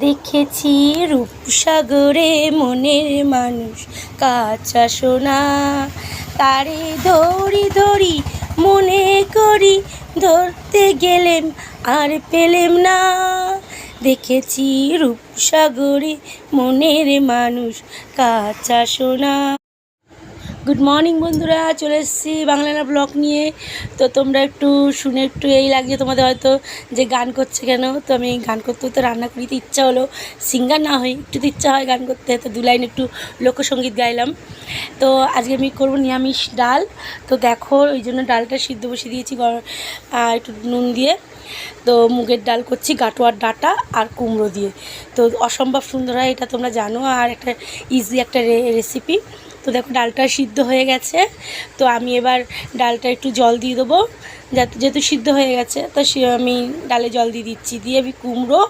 দেখেছি রূপসাগরে মনের মানুষ, কাঁচা সোনা। তারে ধরি ধরি মনে করি, ধরতে গেলেম আর পেলেম না। দেখেছি রূপসাগরে মনের মানুষ, কাঁচা সোনা। গুড মর্নিং বন্ধুরা। চলে এসেছি বাংলানা ব্লগ নিয়ে। তো তোমরা একটু শুনে একটু এই লাগছে তোমাদের হয়তো যে গান করছে কেন। তো আমি গান করতে তো রান্না করিতে ইচ্ছা হলো। সিঙ্গার না হয়, একটু তো ইচ্ছা হয় গান করতে। তো দু লাইন একটু লোকসঙ্গীত গাইলাম। তো আজকে আমি করব নিরামিষ ডাল। তো দেখো, ওই জন্য ডালটা সিদ্ধ বসিয়ে দিয়েছি একটু নুন দিয়ে। তো মুগের ডাল করছি গাটোয়ার ডাটা আর কুমড়ো দিয়ে। তো অসম্ভব সুন্দর হয়, এটা তোমরা জানো। আর একটা ইজি একটা রেসিপি তো দেখো ডালটা সিদ্ধ হয়ে গেছে। তো আমি এবার ডালটা একটু জল দিয়ে দেবো। যাতে যেহেতু সিদ্ধ হয়ে গেছে, তো সে আমি ডালে জল দিয়ে দিচ্ছি। দিয়ে আমি কুমড়ো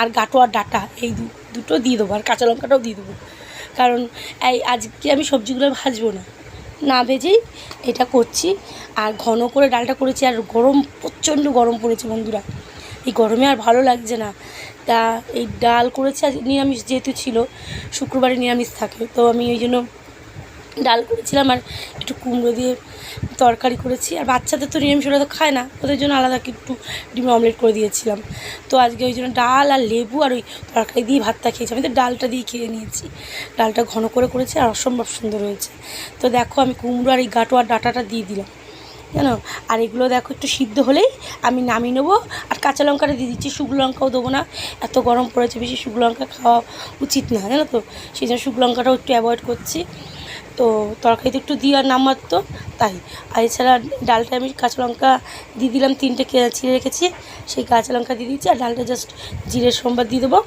আর গাটোয়ার ডাটা এই দুটো দিয়ে দেবো আর কাঁচা লঙ্কাটাও দিয়ে দেবো। কারণ এই আজকে আমি সবজিগুলো ভাজবো না। না ভেজেই এটা করছি। আর ঘন করে ডালটা করেছি আর গরম, প্রচণ্ড গরম পড়েছে বন্ধুরা। এই গরমে আর ভালো লাগছে না। তা এই ডাল করেছি আজ নিরামিষ, যেহেতু ছিল, শুক্রবারে নিরামিষ থাকে। তো আমি ওই জন্য ডাল করেছিলাম আর একটু কুমড়ো দিয়ে তরকারি করেছি। আর বাচ্চাদের তো নিরামিষ, ওরা তো খায় না। ওদের জন্য আলাদা একটু ডিম অমলেট করে দিয়েছিলাম। তো আজকে ওই জন্য ডাল আর লেবু আর ওই তরকারি দিয়ে ভাতটা খেয়েছি। আমি তো ডালটা দিয়ে খেয়ে নিয়েছি। ডালটা ঘন করে করেছি আর অসম্ভব সুন্দর হয়েছে। তো দেখো আমি কুমড়ো আর এই গাটো আর ডাটাটা দিয়ে দিলাম। জানো? আর এগুলো দেখো একটু সিদ্ধ হলেই আমি নামিয়ে নেব। আর কাঁচা লঙ্কাটা দিয়ে দিচ্ছি। শুকনো লঙ্কাও দেবো না। এত গরম পড়েছে, বেশি শুকনো লঙ্কা খাওয়া উচিত না। জানো তো? সেই জন্য শুকনো লঙ্কাটাও একটু অ্যাভয়েড করছি। তো তরকারিতে একটু দিয়ে আর নামার তো, তাই। আর এছাড়া ডালটা আমি কাঁচা লঙ্কা দিয়ে দিলাম, তিনটে ছিঁড়ে রেখেছি, সেই কাঁচা লঙ্কা দিয়ে দিচ্ছি আর ডালটা জাস্ট জিরের সোমবার দিয়ে দেবো,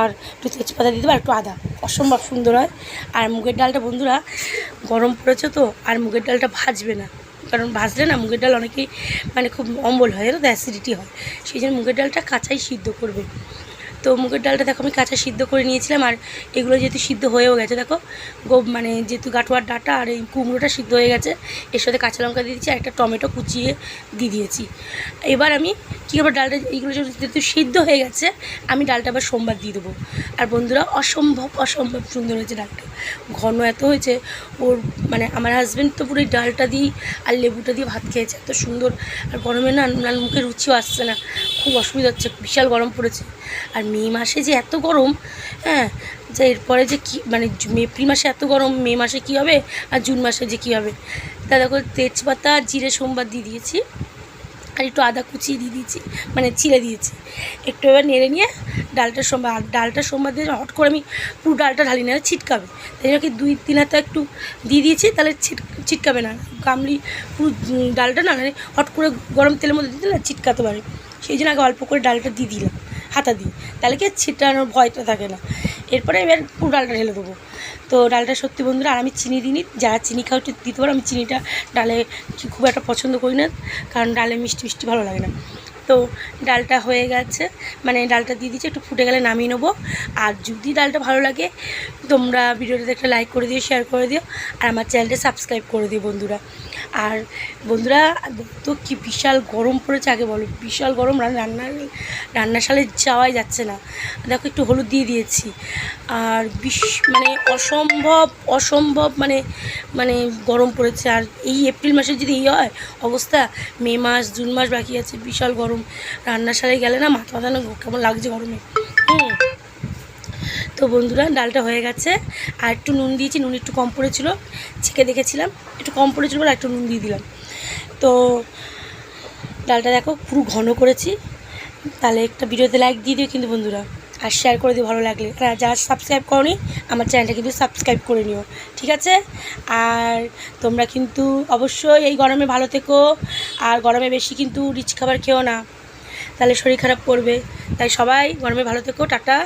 আর একটু তেজপাতা দিয়ে দেবো, আর একটু আদা। অসম্ভব সুন্দর হয়। আর মুগের ডালটা বন্ধুরা গরম পড়েছে তো, আর মুগের ডালটা ভাজবে না। কারণ ভাজলে না মুগের ডাল অনেকেই মানে খুব অম্বল হয় তো অ্যাসিডিটি হয়। সেই জন্য মুগের ডালটা কাঁচাই সিদ্ধ করবে। তো মুগের ডালটা দেখো আমি কাঁচা সিদ্ধ করে নিয়েছিলাম, আর এগুলো যেহেতু সিদ্ধ হয়েও গেছে, দেখো, গো মানে যেহেতু গাঁটুয়ার ডাটা আর এই কুমড়োটা সিদ্ধ হয়ে গেছে, এর সাথে কাঁচা লঙ্কা দিয়ে দিচ্ছি আর একটা টমেটো কুচিয়ে দিয়ে দিয়েছি। এবার আমি কী করব, ডালটা এইগুলো যেহেতু সিদ্ধ হয়ে গেছে, আমি ডালটা আবার সোমবার দিয়ে দেবো। আর বন্ধুরা, অসম্ভব অসম্ভব সুন্দর হয়েছে ডালটা। ঘন এত হয়েছে, ওর মানে আমার হাজব্যান্ড তো পুরো ডালটা দিয়েই আর লেবুটা দিয়ে ভাত খেয়েছে, এত সুন্দর। আর গরমে না মুখে রুচিও আসছে না। খুব অসুবিধা হচ্ছে, বিশাল গরম পড়েছে। আর মে মাসে যে এত গরম হ্যাঁ যে এরপরে যে কী মানে এপ্রিল মাসে এত গরম, মে মাসে কী হবে? আর জুন মাসে যে কী হবে? তা দেখো, তেজপাতা, জিরে, সোমবার দিয়ে দিয়েছি। আর একটু আদা কুচিয়ে দিয়ে দিয়েছি মানে চিড়ে দিয়েছি। একটু এবার নেড়ে নিয়ে ডালটা সোমবার ডালটা সোমবার দিয়ে হট করে আমি পুরো ডালটা ঢালি না ছিটকাবে। তাই জন্য দুই, তিন হাতে একটু দিয়ে দিয়েছি, তাহলে ছিট, ছিটকাবে না। গামলি পুরো ডালটা না মানে হট করে গরম তেলের মধ্যে দিতে না ছিটকাতে পারে। সেই জন্য আগে অল্প করে ডালটা দিয়ে দিলাম, হাতা দিয়ে। তাহলে কি ছিটানোর ভয়টা থাকে না। এরপরে এবার পুরো ডালটা ঢেলে দেবো। তো ডালটা সত্যি বন্ধুরা, আর আমি চিনি দিইনি যারা চিনি খাওয়া একটু দিতে পারো। আমি চিনিটা ডালে খুব একটা পছন্দ করি না, কারণ ডালে মিষ্টি মিষ্টি ভালো লাগে না। তো ডালটা হয়ে গেছে। মানে ডালটা দিয়ে দিচ্ছি একটু ফুটে গেলে নামিয়ে নেব। আর যদি ডালটা ভালো লাগে, তোমরা ভিডিওটাতে একটা লাইক করে দিও শেয়ার করে দিও, আর আমার চ্যানেলটা সাবস্ক্রাইব করে দিও বন্ধুরা। আর বন্ধুরা, তো কি বিশাল গরম পড়েছে আগে বলো। বিশাল গরম রান- রান্নার, রান্নাশালে যাওয়াই যাচ্ছে না। দেখো, একটু হলুদ দিয়ে দিয়েছি। আর বিশ মানে অসম্ভব অসম্ভব মানে মানে গরম পড়েছে। আর এই এপ্রিল মাসে যদি এই হয়, অবস্থা মে মাস, জুন মাস বাকি আছে, বিশাল গরম। রান্নাশালে গেলে না মাথা মাথা না কেমন লাগছে গরমে। হুম। তো বন্ধুরা, ডালটা হয়ে গেছে। আর একটু নুন দিয়েছি, নুন একটু কম পড়েছিল। ছেঁকে দেখেছিলাম। একটু কম পড়েছিল বলে একটু নুন দিয়ে দিলাম। তো ডালটা দেখো, পুরো ঘন করেছি। তাহলে একটা ভিডিওতে লাইক দিয়ে দিও কিন্তু বন্ধুরা। আর শেয়ার করে দিও, ভালো লাগলে। আর যারা সাবস্ক্রাইব করনি, আমার চ্যানেলটা কিন্তু সাবস্ক্রাইব করে নিও, ঠিক আছে? আর তোমরা কিন্তু অবশ্যই এই গরমে ভালো থেকো, আর গরমে বেশি কিন্তু রিচ খাবার খেও না। তাহলে শরীর খারাপ করবে। তাই সবাই গরমে ভালো থেকো, টাটা।